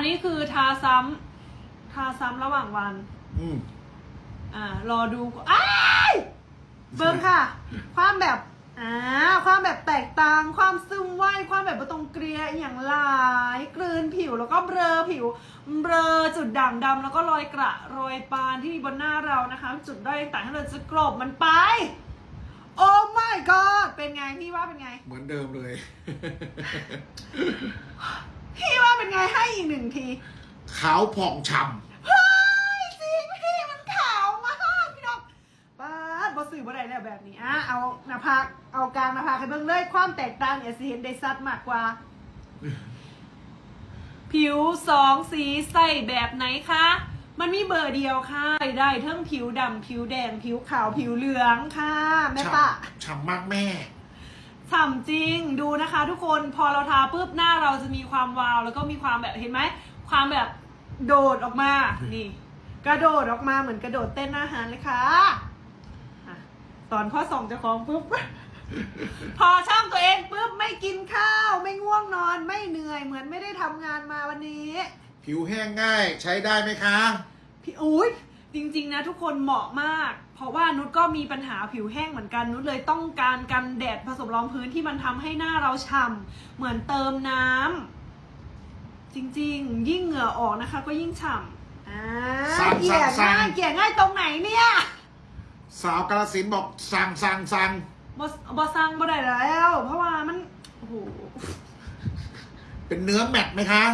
นนี้คือทาซ้ำทาซ้ำระหว่างวัน อืมอ่ารอดูอ้ายเบิ้งค่ะ ความแบบอ่าความแบบแตกต่างความซึมไหวความแบบบตรงเกลียอหย่างหลายกลืนผิวแล้วก็เบลอผิว เบลอจุดด่างดำแล้วก็รอยกระรอยปานที่มีบนหน้าเรานะคะ จุดด้อยต่างๆให้เราจะกลบมันไป โอ้ my god เป็นไงพี่ว่าเป็นไง เหมือนเดิมเลยพี่ว่าเป็นไงให้อีกหนึ่งที ขาวผ่องฉ่เฮ้ยจริงพี่มันขาวมากพี่น้องป้าดบอสื่อบ่ได้แล้วแบบนี้อะเอาหน้าผากเอากลางหน้าผากให้เบิ่งเลยความแตกต่างเนี่ยสิเห็นได้ชัดมากกว่า ผิวสองสีใส่แบบไหนคะ มันมีเบอร์เดียวค่ะใส่ได้ทั้งผิวดำผิวแดงผิวขาวผิวเหลืองค่ะำแม่ฉ่ปะำฉ่ำมากแม่ ฉ่ำจริงดูนะคะทุกคนพอเราทาปุ๊บหน้าเราจะมีความวาว แล้วก็มีความแบบเห็นไหมความแบบโดดออกมานี่ กระโดดออกมาเหมือนกระโดดเต้นอาหารเลยค่ะอะ ตอนพ่อส่องเจ้าของปุ๊บ พอช่องตัวเองปุ๊บไม่กินข้าว ไม่ง่วงนอนไม่เหนื่อย เหมือนไม่ได้ทำงานมาวันนี้ ผิวแห้งง่ายใช้ได้ไหมคะ พี่อุ้ย จริงๆนะทุกคนเหมาะมาก เพราะว่านุชก็มีปัญหาผิวแห้งเหมือนกัน นุชเลยต้องการกันแดดผสมรองพื้นที่มันทำให้หน้าเราฉ่ำเหมือนเติมน้ำจริงๆ ยิ่งเหงื่อออกนะคะ ก็ยิ่งฉ่ำอ่าสั่งเกลี่ยสั่งง่ายสั่งเกลี่ยง่ายตรงไหนเนี่ยสาวกาลสินธุ์บอกสั่งสั่งสั่งบอบอซังบ่ได้แล้ว เพราะว่ามันโอ้โหเป็นเนื้อแมทไหมคะ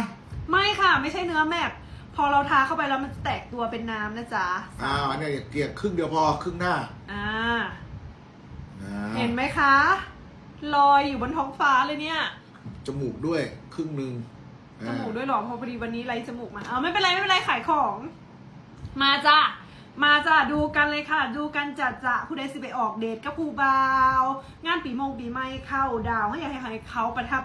ไม่ค่ะ ไม่ใช่เนื้อแมป พอเราทาเข้าไปแล้วมันจะแตกตัวเป็นน้ำนะจ๊ะอ่าอันเนี้ยเกลี่ยครึ่งเดียวพอครึ่งหน้าอ่า อ่าเห็นไหมคะ ลอยอยู่บนท้องฟ้าเลยเนี่ย จมูกด้วยครึ่งหนึ่งจมูกด้วยเหรอเพราะพอดีวันนี้ไรจมูกมาเอาไม่เป็นไรไม่เป็นไรขายของ มาจ้ะมาจ้ะดูกันเลยค่ะ ดูกันจัดจะผู้ใดสิไปออกเดทกับผู้บ่าว งานปีมงปีใหม่เข้าดาวให้อยากให้เขาประทับ